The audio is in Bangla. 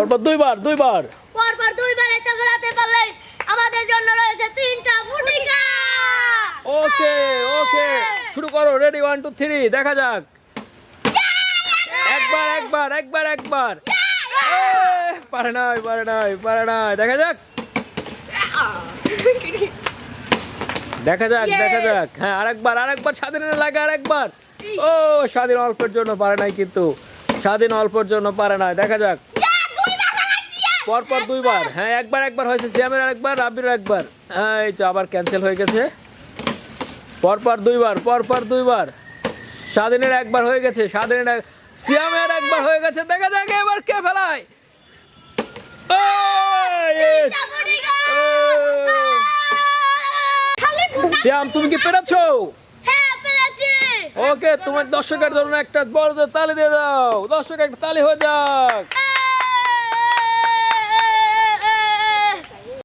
পরপর দুইবার দুইবার। পরপর দুইবার এটা ফেরাতে পারলে আমাদের জন্য রয়েছে তিনটা ফুটিকা। ওকে ওকে। শুরু করো রেডি ওয়ান টু থ্রি দেখা যাক। একবার একবার একবার একবার। পারে নাই পারে নাই পারে নাই। দেখা যাক। দেখা যাক দেখা যাক। হ্যাঁ আরেকবার আরেকবার স্বাধীনের লাগে আরেকবার। ও স্বাধীন অল্পের জন্য পারে নাই কিন্তু। স্বাধীন অল্পের জন্য পারে নাই। দেখা যাক। পরপর দুইবার। হ্যাঁ একবার একবার হয়েছে। সিয়ামের একবার রাবির একবার হ্যাঁ এই তো আবার ক্যান্সেল হয়ে গেছে। পরপর দুইবার পরপর দুইবার। স্বাধীনের একবার হয়ে গেছে স্বাধীনের সিয়ামের একবার হয়ে গেছে। দেখা যাক এবার কে ফেলায়। সিয়াম তুমি কি পেরেছ? হ্যাঁ ওকে তোমার দর্শকের জন্য একটা বড় তালি দিয়ে দাও। দর্শক একটা তালি হয়ে যাক।